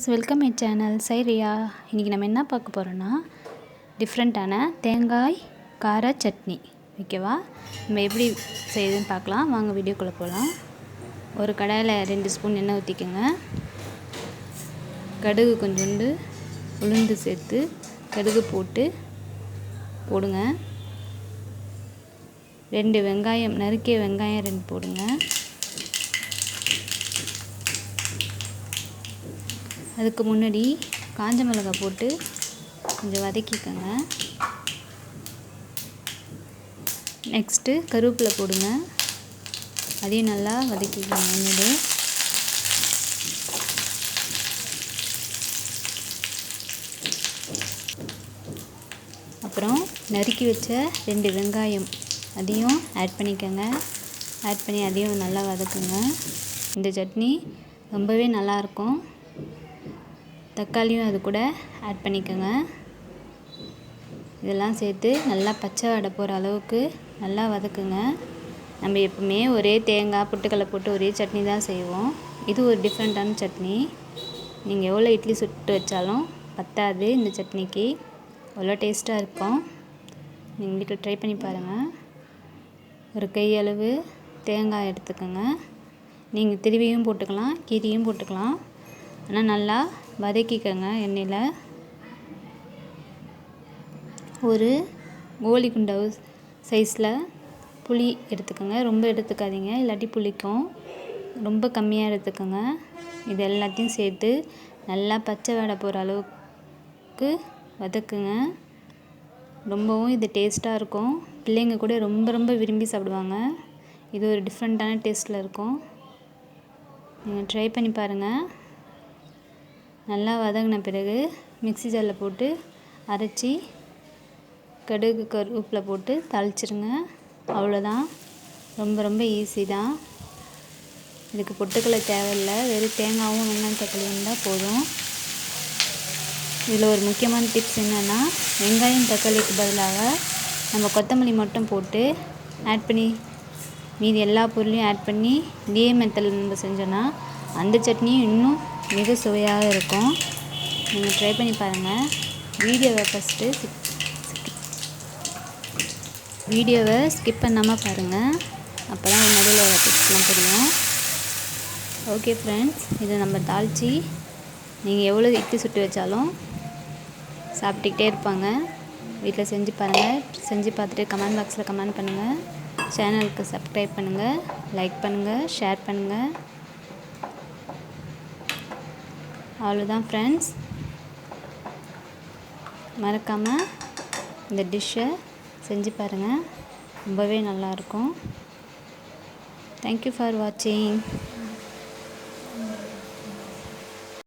Friends welcome my channel. சைரியா இன்றைக்கி நம்ம என்ன பார்க்க போகிறோன்னா டிஃப்ரெண்ட்டான தேங்காய் கார சட்னி. ஓகேவா? நம்ம எப்படி செய்யுதுன்னு பார்க்கலாம். வாங்க வீடியோக்குள்ளே போகலாம் ஒரு கடாயில் ரெண்டு ஸ்பூன் எண்ணெய் ஊற்றிக்கோங்க கடுகு கொஞ்சோண்டு உளுந்து சேர்த்து கடுகு போட்டு போடுங்க. ரெண்டு வெங்காயம் நறுக்கிய வெங்காயம் ரெண்டு போடுங்க. அதுக்கு முன்னாடி காஞ்ச மிளகாய் போட்டு கொஞ்சம் வதக்கிக்கோங்க. நெக்ஸ்ட்டு கருவேப்பிலை போடுங்க. அதையும் நல்லா வதக்கிக்கோங்க முன்னாடி. அப்புறம் நறுக்கி வச்ச ரெண்டு வெங்காயம் அதையும் ஆட் பண்ணிக்கோங்க. ஆட் பண்ணி அதையும் நல்லா வதக்குங்க. இந்த சட்னி ரொம்பவே நல்லாயிருக்கும் தக்காளியும் அது கூட ஆட் பண்ணிக்கோங்க. இதெல்லாம் சேர்த்து நல்லா பச்சை வடை போகிற அளவுக்கு நல்லா வதக்குங்க. நம்ம எப்பவுமே ஒரே தேங்காய் பொட்டுக்கடலை போட்டு ஒரே சட்னி தான் செய்வோம். இது ஒரு டிஃப்ரெண்ட்டான சட்னி. நீங்கள் எவ்வளோ இட்லி சுட்டு வச்சாலும் பத்தாது இந்த சட்னிக்கு. அவ்வளோ டேஸ்ட்டாக இருக்கும். நீங்கள் வீட்டில் ட்ரை பண்ணி பாருங்கள் ஒரு கையளவு தேங்காய் எடுத்துக்கோங்க. நீங்கள் திருவியும் போட்டுக்கலாம் கீரியும் போட்டுக்கலாம். ஆனால் நல்லா வதக்கிக்கோங்க எண்ணெயில். ஒரு கோலி குண்டவு சைஸில் புளி எடுத்துக்கோங்க. ரொம்ப எடுத்துக்காதீங்க இல்லாட்டி புளிக்கும். ரொம்ப கம்மியாக எடுத்துக்கோங்க. இது எல்லாத்தையும் சேர்த்து நல்லா பச்சை வடை போகிற அளவுக்கு வதக்குங்க. ரொம்பவும் இது டேஸ்ட்டாக இருக்கும். பிள்ளைங்க கூட ரொம்ப ரொம்ப விரும்பி சாப்பிடுவாங்க. இது ஒரு டிஃப்ரெண்ட்டான டேஸ்ட்டில் இருக்கும். நீங்கள் ட்ரை பண்ணி பாருங்கள் நல்லா வதங்கின பிறகு மிக்ஸி ஜாரில் போட்டு அரைச்சி கடுகு கருவேப்பில் போட்டு தாளிச்சிருங்க. அவ்வளோதான். ரொம்ப ரொம்ப ஈஸி தான். இதுக்கு பொட்டுக்கடலை தேவையில்லை. வெறும் தேங்காவும் வெங்காயம் தக்காளி இருந்தால் போதும். இதில் ஒரு முக்கியமான டிப்ஸ் என்னென்னா வெங்காயம் தக்காளிக்கு பதிலாக நம்ம கொத்தமல்லி மட்டும் போட்டு ஆட் பண்ணி மீதி எல்லா பொருளையும் ஆட் பண்ணி இதே மெத்தடில் நம்ம செஞ்சோன்னா அந்த சட்னியும் இன்னும் மிக சுவையாக இருக்கும். நீங்கள் ட்ரை பண்ணி பாருங்கள் வீடியோவை ஃபஸ்ட்டு வீடியோவை ஸ்கிப் பண்ணாமல் பாருங்கள் அப்போ தான் நடுவில் வர டிப்ஸ்லாம் தெரியும். ஓகே ஃப்ரெண்ட்ஸ் இதை நம்ம தாளித்து நீங்கள் எவ்வளோ இட்லி சுட்டு வச்சாலும் சாப்பிட்டுக்கிட்டே இருப்பாங்க. வீட்டில் செஞ்சு பாருங்கள் செஞ்சு பார்த்துட்டு கமெண்ட் பாக்ஸில் கமெண்ட் பண்ணுங்கள் சேனலுக்கு சப்ஸ்கிரைப் பண்ணுங்கள் லைக் பண்ணுங்கள் ஷேர் பண்ணுங்கள் அவ்வளோதான் ஃப்ரெண்ட்ஸ் மறக்காமல் இந்த டிஷ்ஷை செஞ்சு பாருங்கள் ரொம்பவே நல்லாயிருக்கும் தேங்க்யூ ஃபார் வாட்சிங்